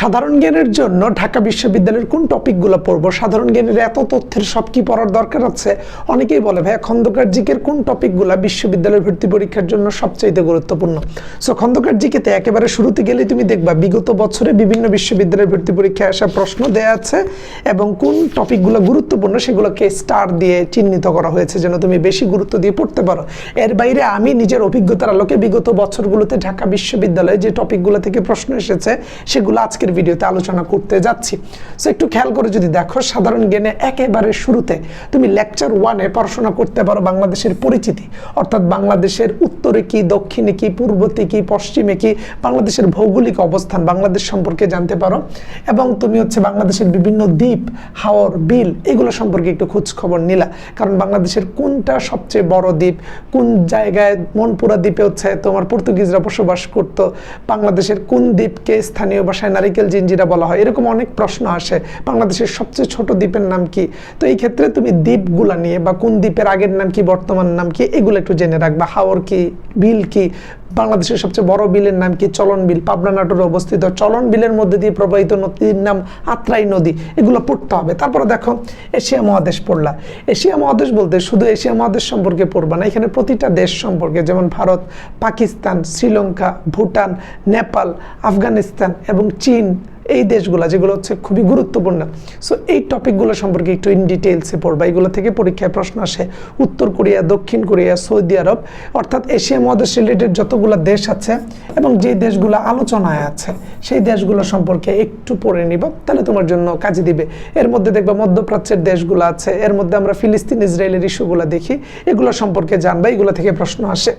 সাধারণ জ্ঞানের জন্য ঢাকা বিশ্ববিদ্যালয়ের কোন টপিকগুলো পড়ব? সাধারণ জ্ঞানের এত তথ্যের সব কি পড়ার দরকার আছে? অনেকেই বলে, ভাইয়া, খন্দকার জিকের কোন টপিকগুলো বিশ্ববিদ্যালয়ের ভর্তি পরীক্ষার জন্য সবচাইতে গুরুত্বপূর্ণ? সো খন্দকার জিকেতে একেবারে শুরুতে গেলে তুমি দেখবা, বিগত বছরে বিভিন্ন বিশ্ববিদ্যালয়ের ভর্তি পরীক্ষায় আসা প্রশ্ন দেয়া আছে এবং কোন টপিকগুলো গুরুত্বপূর্ণ সেগুলোকে স্টার দিয়ে চিহ্নিত করা হয়েছে যেন তুমি বেশি গুরুত্ব দিয়ে পড়তে পারো। এর বাইরে আমি নিজের অভিজ্ঞতার আলোকে বিগত বছরগুলোতে ঢাকা বিশ্ববিদ্যালয়ে যে টপিকগুলো থেকে প্রশ্ন এসেছে, সেগুলো আজকের ভিডিওতে আলোচনা করতে যাচ্ছি। সো একটু খেয়াল করে যদি দেখো, সাধারণ জ্ঞানে একেবারে শুরুতে তুমি লেকচার ওয়ানে পড়াশোনা করতে পারো বাংলাদেশের পরিচিতি। অর্থাৎ বাংলাদেশের উত্তরে কি, দক্ষিণে কি, পূর্বতে কি, পশ্চিমে কি, বাংলাদেশের ভৌগোলিক অবস্থান বাংলাদেশ সম্পর্কে জানতে পারো। এবং তুমি হচ্ছে বাংলাদেশের বিভিন্ন দ্বীপ, হাওর, বিল, এগুলো সম্পর্কে একটু খোঁজ খবর নিলা। কারণ বাংলাদেশের কোনটা সবচেয়ে বড় দ্বীপ, কোন জায়গায় মনপুরা দ্বীপে হচ্ছে তোমার পর্তুগিজরা বসবাস করত, বাংলাদেশের কোন দ্বীপকে স্থানীয় ভাষায় নারিকেল জিঞ্জিরা বলা হয়। এরকম অনেক প্রশ্ন আসে। বাংলাদেশের সবচেয়ে ছোট দ্বীপের নাম কি? তো এই ক্ষেত্রে তুমি দ্বীপগুলা নিয়ে বা কোন দ্বীপের আগের নাম কি, বর্তমান নাম কি, এগুলো একটু জেনে রাখবা। হাওর কি, বিল কি বাংলাদেশের সবচেয়ে বড় বিলের নাম কি? চলন বিল। পাবনা নাটোরে অবস্থিত চলন বিলের মধ্যে দিয়ে প্রবাহিত নদীর নাম আত্রাই নদী। এগুলো পড়তে হবে। তারপরে দেখো, এশিয়া মহাদেশ পড়লা। এশিয়া মহাদেশ বলতে শুধু এশিয়া মহাদেশ সম্পর্কে পড়বা না, এখানে প্রতিটা দেশ সম্পর্কে, যেমন ভারত, পাকিস্তান, শ্রীলঙ্কা, ভুটান, নেপাল, আফগানিস্তান এবং চীন এই দেশগুলো যেগুলো হচ্ছে খুবই গুরুত্বপূর্ণ। সো এই টপিকগুলো সম্পর্কে একটু ইন ডিটেলসে পড়বা। এগুলো থেকে পরীক্ষায় প্রশ্ন আসে। উত্তর কোরিয়া, দক্ষিণ কোরিয়া, সৌদি আরব, অর্থাৎ এশিয়া মহাদেশ রিলেটেড যতগুলো দেশ আছে এবং যে দেশগুলো আলোচনায় আছে, সেই দেশগুলো সম্পর্কে একটু পড়ে নিব। তাহলে তোমার জন্য কাজে দিবে। এর মধ্যে দেখবা মধ্যপ্রাচ্যের দেশগুলো আছে। এর মধ্যে আমরা ফিলিস্তিন, ইসরায়েলের ইস্যুগুলো দেখি। এগুলো সম্পর্কে জানবা। এগুলো থেকে প্রশ্ন আসে।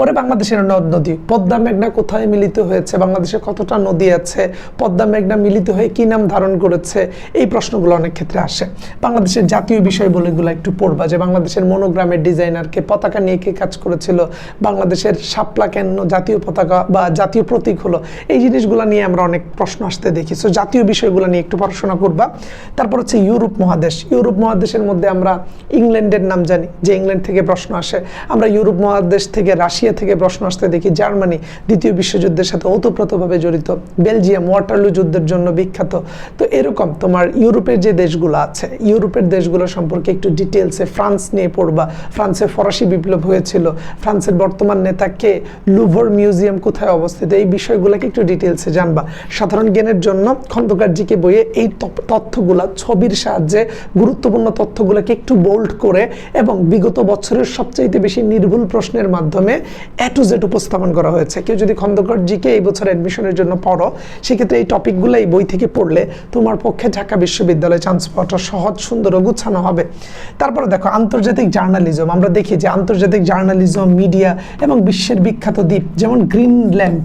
পরে বাংলাদেশের নদ নদী, পদ্মা মেঘনা কোথায় মিলিত হয়েছে? বাংলাদেশে কতটা নদী আছে? পদ্মা মেঘনা মিলিত হয়ে কি নাম ধারণ করেছে? এই প্রশ্নগুলো অনেক ক্ষেত্রে আসে। বাংলাদেশের জাতীয় বিষয় বলে এগুলো একটু পড়বা যে বাংলাদেশের মনোগ্রামের ডিজাইনারকে পতাকা নিয়ে কে কাজ করেছিল? বাংলাদেশের শাপলা কেন জাতীয় পতাকা বা জাতীয় প্রতীক হলো? এই জিনিসগুলো নিয়ে আমরা অনেক প্রশ্ন আসতে দেখি। সো জাতীয় বিষয়গুলো নিয়ে একটু পড়াশোনা করবা। তারপর হচ্ছে ইউরোপ মহাদেশ। ইউরোপ মহাদেশের মধ্যে আমরা ইংল্যান্ডের নাম জানি, যে ইংল্যান্ড থেকে প্রশ্ন আসে। আমরা ইউরোপ মহাদেশ থেকে রাশিয়া থেকে প্রশ্ন আসতে দেখি জার্মানি দ্বিতীয় বিশ্বযুদ্ধের সাথে ওতপ্রোতভাবে জড়িত। বেলজিয়াম ওয়াটারলু যুদ্ধের জন্য বিখ্যাত। তো এরকম তোমার ইউরোপের যে দেশগুলো আছে, ইউরোপের দেশগুলো সম্পর্কে একটু ডিটেলসে ফ্রান্স নিয়ে পড়বা। ফ্রান্সে ফরাসি বিপ্লব হয়েছিল। ফ্রান্সের বর্তমান নেতা কে? লুভর মিউজিয়াম কোথায় অবস্থিত? এই বিষয়গুলোকে একটু ডিটেলসে জানবা। সাধারণ জ্ঞানের জন্য খন্দকার জিকে বইয়ে এই তথ্যগুলা, ছবির সাহায্যে গুরুত্বপূর্ণ তথ্যগুলোকে একটু বোল্ড করে এবং বিগত বছরের সবচাইতে বেশি নির্ভুল প্রশ্নের মাধ্যমে এ টু জেড উপস্থাপন করা হয়েছে। কেউ যদি খন্দকার জিকে এই বছর অ্যাডমিশনের জন্য পড়ো, সেক্ষেত্রে এই টপিকগুলো এই বই থেকে পড়লে তোমার পক্ষে ঢাকা বিশ্ববিদ্যালয়ে চান্স পাওয়াটা সহজ, সুন্দর ও গুছানো হবে। তারপরে দেখো, আন্তর্জাতিক জার্নালিজম আমরা দেখি যে আন্তর্জাতিক জার্নালিজম মিডিয়া এবং বিশ্বের বিখ্যাত দ্বীপ, যেমন গ্রিনল্যান্ড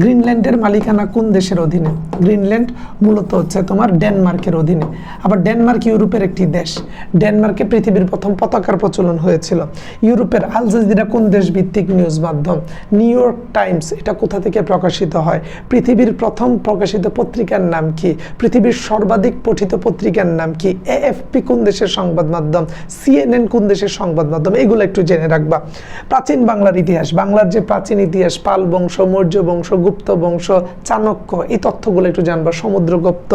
গ্রিনল্যান্ডের মালিকানা কোন দেশের অধীনে? গ্রিনল্যান্ড মূলত হচ্ছে তোমার ডেনমার্কের অধীনে। আবার ডেনমার্ক ইউরোপের একটি দেশ। ডেনমার্কে পৃথিবীর প্রথম পতাকার প্রচলন হয়েছিল। ইউরোপের আল জাজিরা কোন দেশ ভিত্তিক নিউজ মাধ্যম? New York Times. এটা কোথা থেকে প্রকাশিত হয়? পৃথিবীর প্রথম প্রকাশিত পত্রিকার নাম কি? পৃথিবীর সর্বাধিক পঠিত পত্রিকার নাম কি? এএফপি কোন দেশের সংবাদ মাধ্যম? সিএনএন কোন দেশের সংবাদ মাধ্যম? এগুলো একটু জেনে রাখবা। প্রাচীন বাংলার ইতিহাস। বাংলার যে প্রাচীন ইতিহাস, পাল বংশ, মৌর্য বংশ গুপ্ত বংশ, চাণক্য, এই তথ্যগুলো একটু জানবা সমুদ্রগুপ্ত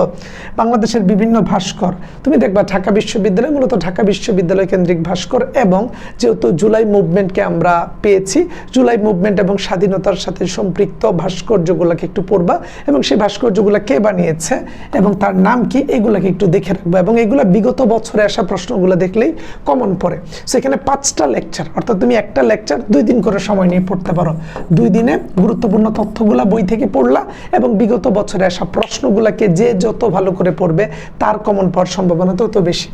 বাংলাদেশের বিভিন্ন ভাস্কর। তুমি দেখবা ঢাকা বিশ্ববিদ্যালয়, মূলত ঢাকা বিশ্ববিদ্যালয় কেন্দ্রিক ভাস্কর এবং যেহেতু জুলাই মুভমেন্টকে আমরা পেয়েছি, জুলাই মুভমেন্ট এবং স্বাধীনতার সাথে সম্পৃক্ত ভাস্কর্যগুলোকে একটু পড়বা এবং সেই ভাস্কর্যগুলো কে বানিয়েছে এবং তার নাম কি এগুলোকে একটু দেখে রাখবা এবং এগুলো বিগত বছরে আসা প্রশ্নগুলো দেখলেই কমন পড়ে। সেখানে পাঁচটা লেকচার অর্থাৎ তুমি একটা লেকচার দুই দিন করে সময় নিয়ে পড়তে পারো। দুই দিনে গুরুত্বপূর্ণ তথ্যগুলা বই থেকে পড়লা এবং বিগত বছরে আসা প্রশ্নগুলোকে যে যত ভালো করে পড়বে, তার কমন পাওয়ার সম্ভাবনা তত বেশি।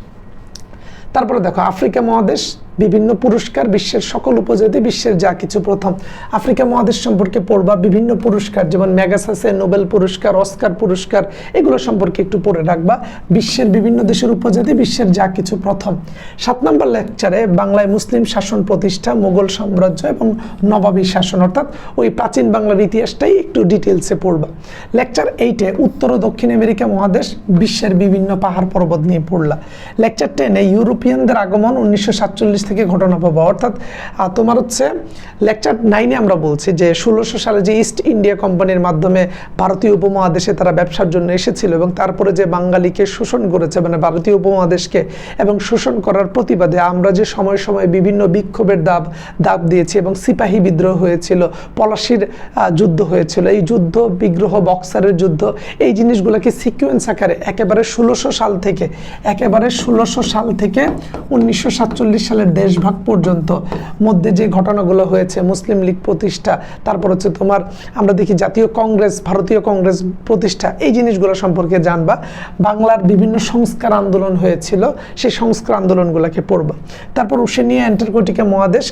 তারপরে দেখো, আফ্রিকা মহাদেশ বিভিন্ন পুরস্কার, বিশ্বের সকল উপজাতি, বিশ্বের যা কিছু প্রথম। আফ্রিকা মহাদেশ সম্পর্কে পড়বা, বিভিন্ন পুরস্কার, যেমন ম্যাগাসাসে নোবেল পুরস্কার, অস্কার পুরস্কার, এগুলো সম্পর্কে একটু পড়ে রাখবা। বিশ্বের বিভিন্ন দেশের উপজাতি, বিশ্বের যা কিছু প্রথম। সাত নম্বর লেকচারে বাংলায় মুসলিম শাসন প্রতিষ্ঠা, মোগল সাম্রাজ্য এবং নবাবী শাসন, অর্থাৎ ওই প্রাচীন বাংলার ইতিহাসটাই একটু ডিটেলসে পড়বা। লেকচার এইটে উত্তর ও দক্ষিণ আমেরিকা মহাদেশ বিশ্বের বিভিন্ন পাহাড় পর্বত নিয়ে পড়লা। লেকচার টেনে ইউরোপিয়ানদের আগমন উনিশশো সাতচল্লিশ বাংলাদেশ থেকে ঘটনা পাবো। অর্থাৎ তোমার হচ্ছে লেকচার নাইনে আমরা বলছি যে ষোলোশো সালে যে ইস্ট ইন্ডিয়া কোম্পানির মাধ্যমে ভারতীয় উপমহাদেশে তারা ব্যবসার জন্য এসেছিল এবং তারপরে যে বাঙালিকে শোষণ করেছে মানে ভারতীয় উপমহাদেশকে এবং শোষণ করার প্রতিবাদে আমরা যে সময় সময়ে বিভিন্ন বিক্ষোভের দাব দাব দিয়েছি এবং সিপাহী বিদ্রোহ হয়েছিল, পলাশির যুদ্ধ হয়েছিল, এই যুদ্ধ, বিগ্রহ, বক্সারের যুদ্ধ, এই জিনিসগুলোকে সিকুয়েন্স আকারে একেবারে ষোলোশো সাল থেকে, একেবারে ষোলোশো সাল থেকে উনিশশো সাতচল্লিশ সালের দেশভাগ পর্যন্ত মধ্যে যে ঘটনাগুলো হয়েছে, মুসলিম লীগ প্রতিষ্ঠা, তারপর হচ্ছে তোমার আমরা দেখি জাতীয় কংগ্রেস, ভারতীয় কংগ্রেস প্রতিষ্ঠা, এই জিনিসগুলো সম্পর্কে জানবা। বাংলার বিভিন্ন সংস্কার আন্দোলন হয়েছিল, সেই সংস্কার আন্দোলনগুলোকে পড়বা। তারপর ওশেনিয়া অ্যান্টার্কটিকা মহাদেশ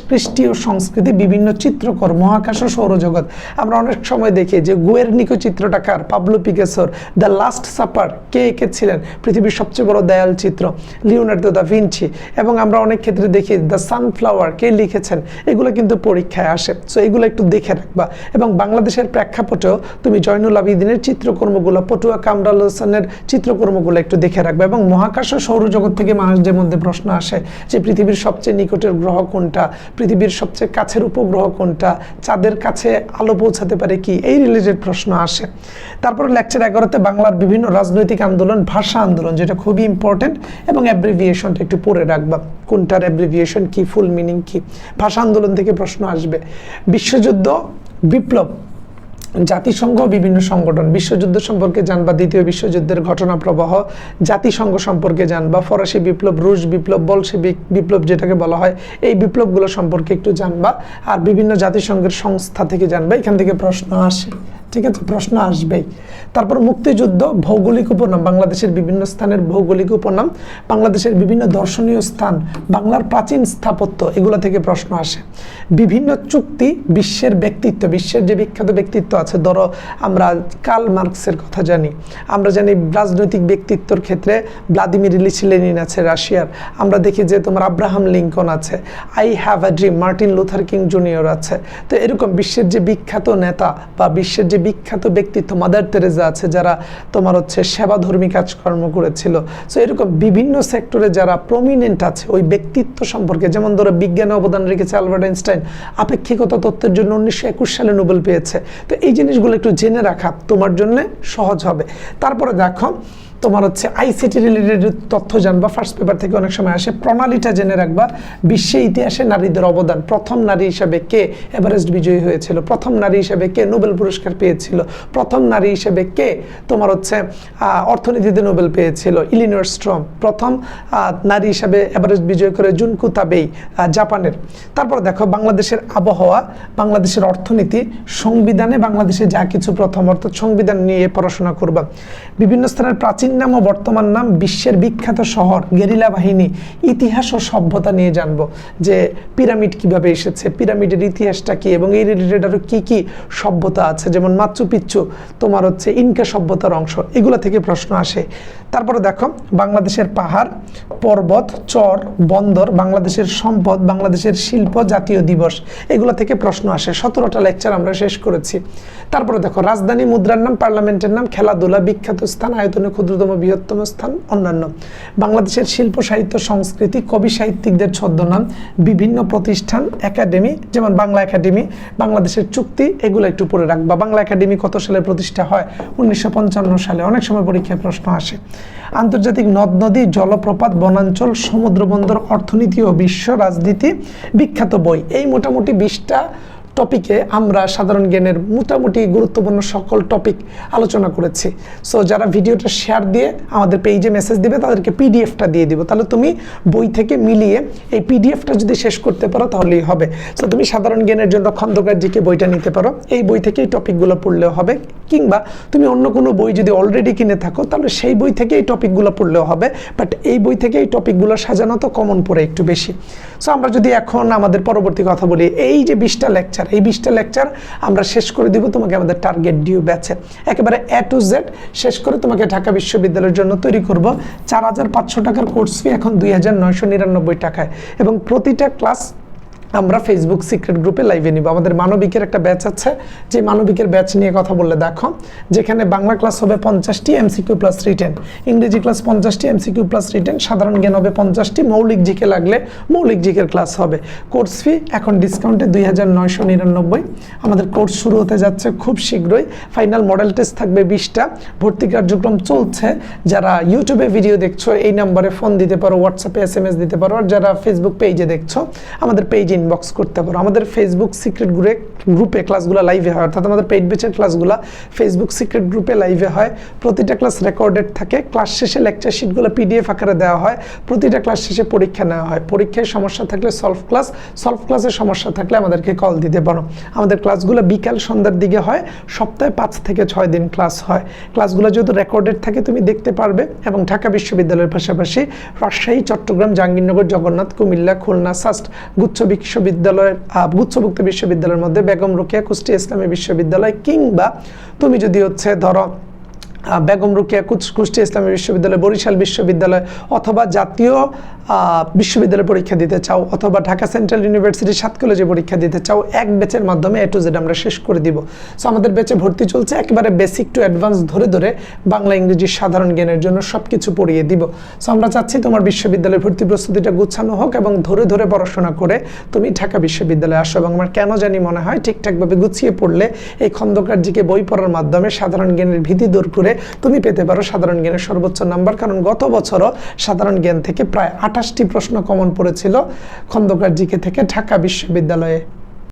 ও সংস্কৃতি, বিভিন্ন চিত্রকর, মহাকাশ ও সৌরজগৎ। আমরা অনেক সময় দেখি যে গুয়েরনিকো চিত্রটা কার? পাবলো পিকাসোর, দ্য লাস্ট সাপার, কে এঁকেছিলেন পৃথিবীর সবচেয়ে বড় দয়াল চিত্র, লিওনার্দো দা ভিঞ্চি এবং আমরা অনেক ক্ষেত্রে দেখি দ্য সানফ্লাওয়ার কে লিখেছেন, এগুলো কিন্তু পরীক্ষায় আসে। সো এগুলো একটু দেখে রাখবা। এবং বাংলাদেশের প্রেক্ষাপটেও তুমি জয়নুল আবিদিনের চিত্রকর্মগুলো, পটুয়া কামরাল হোসেনের চিত্রকর্মগুলো একটু দেখে রাখবা। এবং মহাকাশ ও সৌরজগৎ থেকে মানুষদের মধ্যে প্রশ্ন আসে যে, পৃথিবীর সবচেয়ে নিকটের গ্রহ কোনটা? পৃথিবীর সবচেয়ে কাছের উপগ্রহ কোনটা? চাঁদের কাছে আলো পৌঁছাতে পারে কি? এই রিলেটেড প্রশ্ন আসে। তারপর লেকচার এগারোতে বাংলার বিভিন্ন রাজনৈতিক আন্দোলন, ভাষা আন্দোলন, যেটা খুবই ইম্পর্টেন্ট এবং অ্যাব্রিভিয়েশনটা একটু পড়ে রাখবা। কোনটার অ্যাব্রিভিয়েশন কি ফুল মিনিং কি? ভাষা আন্দোলন থেকে প্রশ্ন আসবে। বিশ্বযুদ্ধ, বিপ্লব, জাতিসংঘ, বিভিন্ন সংগঠন। বিশ্বযুদ্ধ সম্পর্কে জানবা, দ্বিতীয় বিশ্বযুদ্ধের ঘটনা প্রবাহ, জাতিসংঘ সম্পর্কে জানবা, ফরাসি বিপ্লব, রুশ বিপ্লব বলসেবিক বিপ্লব যেটাকে বলা হয়, এই বিপ্লবগুলো সম্পর্কে একটু জানবা, আর বিভিন্ন জাতিসংঘের সংস্থা থেকে জানবা, এখান থেকে প্রশ্ন আসে। ঠিক আছে, প্রশ্ন আসবেই। তারপর মুক্তিযুদ্ধ, ভৌগোলিক উপনাম, বাংলাদেশের বিভিন্ন স্থানের ভৌগোলিক উপনাম, বাংলাদেশের বিভিন্ন দর্শনীয় স্থান, বাংলার প্রাচীন স্থাপত্য, এগুলো থেকে প্রশ্ন আসে। বিভিন্ন চুক্তি বিশ্বের ব্যক্তিত্ব, বিশ্বের যে বিখ্যাত ব্যক্তিত্ব আছে, ধরো আমরা কার্ল মার্কসের কথা জানি। আমরা জানি রাজনৈতিক ব্যক্তিত্বর ক্ষেত্রে ভ্লাদিমির ইলিচ লেনিন আছে রাশিয়ার। আমরা দেখি যে তোমার আব্রাহাম লিঙ্কন আছে। I have a dream, Martin Luther King Junior আছে। তো এরকম বিশ্বের যে বিখ্যাত নেতা বা বিশ্বের যে বিখ্যাত ব্যক্তিত্ব মাদার তেরেজা আছে, যারা তোমার হচ্ছে সেবাধর্মী কাজকর্ম করেছিল। সো এরকম বিভিন্ন সেক্টরে যারা প্রমিনেন্ট আছে, ওই ব্যক্তিত্ব সম্পর্কে, যেমন ধরো বিজ্ঞানে অবদান রেখেছে আলবার্ট আইনস্টাইন, আপেক্ষিকতা তত্ত্বের জন্য উনিশশো একুশ সালে নোবেল পেয়েছে। তো এই জিনিসগুলো একটু জেনে রাখা তোমার জন্য সহজ হবে। তারপরে দেখো তোমার হচ্ছে আইসিটি রিলেটেড তথ্য জানবা ফার্স্ট পেপার থেকে অনেক সময় আসে। প্রণালীটা জেনে রাখবা, বিশ্বে ইতিহাসে নারীদের অবদান। প্রথম নারী হিসাবে কে এভারেস্ট বিজয়ী হয়েছিল? প্রথম নারী হিসাবে কে নোবেল পুরস্কার পেয়েছিল? প্রথম নারী হিসেবে কে তোমার হচ্ছে অর্থনীতিতে নোবেল পেয়েছিল? Elinor Ostrom. প্রথম নারী হিসাবে এভারেস্ট বিজয় করে জুনকু তাবেই জাপানের। তারপর দেখো, বাংলাদেশের আবহাওয়া, বাংলাদেশের অর্থনীতি, সংবিধানে বাংলাদেশে যা কিছু প্রথম অর্থাৎ সংবিধান নিয়ে পড়াশোনা করবা। বিভিন্ন স্থানের প্রাচীন নাম ও বর্তমান নাম বিশ্বের বিখ্যাত শহর, গেরিলা বাহিনী। ইতিহাস ও সভ্যতা নিয়ে জানব যে পিরামিড কীভাবে এসেছে, পিরামিডের ইতিহাসটা কি এবং এই রিলেটেড আরও কী কী সভ্যতা আছে, যেমন মাচ্চু পিচ্চু, তোমার হচ্ছে ইনকা সভ্যতার অংশ, এগুলো থেকে প্রশ্ন আসে। তারপরে দেখো, বাংলাদেশের পাহাড়, পর্বত, চর, বন্দর, বাংলাদেশের সম্পদ, বাংলাদেশের শিল্প, জাতীয় দিবস, এগুলো থেকে প্রশ্ন আসে। সতেরোটা লেকচার আমরা শেষ করেছি। তারপরে দেখো, রাজধানী মুদ্রার নাম, পার্লামেন্টের নাম, খেলাধুলা, বিখ্যাত স্থান, আয়তনে ক্ষুদ্রতম বৃহত্তম স্থান অন্যান্য। বাংলাদেশের শিল্প, সাহিত্য, সংস্কৃতি, কবি, সাহিত্যিকদের ছদ্মনাম, বিভিন্ন প্রতিষ্ঠান, একাডেমি, যেমন বাংলা একাডেমি, বাংলাদেশের চুক্তি, এগুলো একটু পড়ে রাখবা বাংলা একাডেমি কত সালে প্রতিষ্ঠা হয়? উনিশশো পঞ্চান্ন সালে। অনেক সময় পরীক্ষায় প্রশ্ন আসে। আন্তর্জাতিক নদ নদী, জলপ্রপাত, বনাঞ্চল, সমুদ্র বন্দর, অর্থনীতি ও বিশ্ব রাজনীতি বিখ্যাত বই। এই মোটামুটি বিশটা টপিকে আমরা সাধারণ জ্ঞানের মোটামুটি গুরুত্বপূর্ণ সকল টপিক আলোচনা করেছি। সো যারা ভিডিওটা শেয়ার দিয়ে আমাদের পেজে মেসেজ দিবে, তাদেরকে পিডিএফটা দিয়ে দিব। তাহলে তুমি বই থেকে মিলিয়ে এই পিডিএফটা যদি শেষ করতে পারো, তাহলেই হবে। সো তুমি সাধারণ জ্ঞানের জন্য খন্দকার জিকে বইটা নিতে পারো। এই বই থেকে এই টপিকগুলো পড়লেও হবে। কিংবা তুমি অন্য কোনো বই যদি অলরেডি কিনে থাকো, তাহলে সেই বই থেকে এই টপিকগুলো পড়লেও হবে। বাট এই বই থেকে এই টপিকগুলো সাজানো তো কমন পড়ে একটু বেশি। সো আমরা যদি এখন আমাদের পরবর্তী কথা বলি, এই যে বিশটা লেকচার এই বিশটা লেকচার আমরা শেষ করে দিব, তোমাকে আমাদের টার্গেট ডিউ ব্যাচে একেবারে এ টু জেড শেষ করে তোমাকে ঢাকা বিশ্ববিদ্যালয়ের জন্য তৈরি করব। চার হাজার পাঁচশো টাকার কোর্স ফি এখন দুই হাজার নয়শো নিরানব্বই টাকায়। এবং প্রতিটা ক্লাস আমরা ফেসবুক সিক্রেট গ্রুপে লাইভে নিব। আমাদের মানবিকের একটা ব্যাচ আছে। যে মানবিকের ব্যাচ নিয়ে কথা বললে দেখো, যেখানে বাংলা ক্লাস হবে পঞ্চাশটি এমসিকিউ প্লাস রিটেন ইংরেজি ক্লাস পঞ্চাশটি এমসিকিউ প্লাস রিটেন সাধারণ জ্ঞান হবে পঞ্চাশটি, মৌলিক জিকে লাগলে মৌলিক জিকের ক্লাস হবে। কোর্স ফি এখন ডিসকাউন্টে দুই হাজার নয়শো নিরানব্বই। আমাদের কোর্স শুরু হতে যাচ্ছে খুব শীঘ্রই। ফাইনাল মডেল টেস্ট থাকবে বিশটা। ভর্তি কার্যক্রম চলছে। যারা ইউটিউবে ভিডিও দেখছ, এই নাম্বারে ফোন দিতে পারো হোয়াটসঅ্যাপে এস দিতে পারো। আর যারা ফেসবুক পেজে দেখছ, আমাদের পেজে ইনবক্স করতে পারো। আমাদের ফেসবুক সিক্রেট গ্রুপে গ্রুপে ক্লাসগুলো লাইভে হয়। অর্থাৎ আমাদের পেইড বেচের ক্লাসগুলো ফেসবুক সিক্রেট গ্রুপে লাইভে হয়। প্রতিটা ক্লাস রেকর্ডেড থাকে। ক্লাস শেষে লেকচার শিটগুলো পিডিএফ আকারে দেওয়া হয়। প্রতিটা ক্লাস শেষে পরীক্ষা নেওয়া হয়। পরীক্ষায় সমস্যা থাকলে সলভ ক্লাস সলভ ক্লাসের সমস্যা থাকলে আমাদেরকে কল দিতে পারো। আমাদের ক্লাসগুলো বিকাল সন্ধ্যার দিকে হয়। সপ্তাহে পাঁচ থেকে ছয় দিন ক্লাস হয়। ক্লাসগুলো যেহেতু রেকর্ডেড থাকে, তুমি দেখতে পারবে এবং ঢাকা বিশ্ববিদ্যালয়ের পাশাপাশি রাজশাহী, চট্টগ্রাম, জাহাঙ্গীরনগর, জগন্নাথ, কুমিল্লা, খুলনা সাস্ট গুচ্ছ বিশ্ববিদ্যালয়ের গুচ্ছভুক্ত বিশ্ববিদ্যালয়ের মধ্যে বেগম রোকেয়া কুষ্টিয়া ইসলামী বিশ্ববিদ্যালয় কিংবা তুমি যদি হচ্ছে ধরো বেগম রুকিয়া কুষ্টিয়া ইসলামী বিশ্ববিদ্যালয় বরিশাল বিশ্ববিদ্যালয় অথবা জাতীয় বিশ্ববিদ্যালয়ে পরীক্ষা দিতে চাও অথবা ঢাকা সেন্ট্রাল ইউনিভার্সিটি সাত কলেজে পরীক্ষা দিতে চাও, এক ব্যাচের মাধ্যমে এ টু জেড আমরা শেষ করে দিব। সো আমাদের ব্যাচে ভর্তি চলছে, একেবারে বেসিক টু অ্যাডভান্স ধরে ধরে বাংলা, ইংরেজি সাধারণ জ্ঞানের জন্য সব কিছু পড়িয়ে দিব। সো আমরা চাচ্ছি তোমার বিশ্ববিদ্যালয়ের ভর্তি প্রস্তুতিটা গুছানো হোক এবং ধরে ধরে পড়াশোনা করে তুমি ঢাকা বিশ্ববিদ্যালয়ে আসো এবং আমার কেন জানি মনে হয় ঠিকঠাকভাবে গুছিয়ে পড়লে এই খন্দকারজিকে বই পড়ার মাধ্যমে সাধারণ জ্ঞানের ভীতি দূর করে তুমি পেতে পারো সাধারণ জ্ঞানের সর্বোচ্চ নাম্বার, কারণ গত বছরও সাধারণ জ্ঞান থেকে প্রায় আঠাশটি প্রশ্ন কমন পড়েছিল খন্দকার জিকে থেকে ঢাকা বিশ্ববিদ্যালয়ে।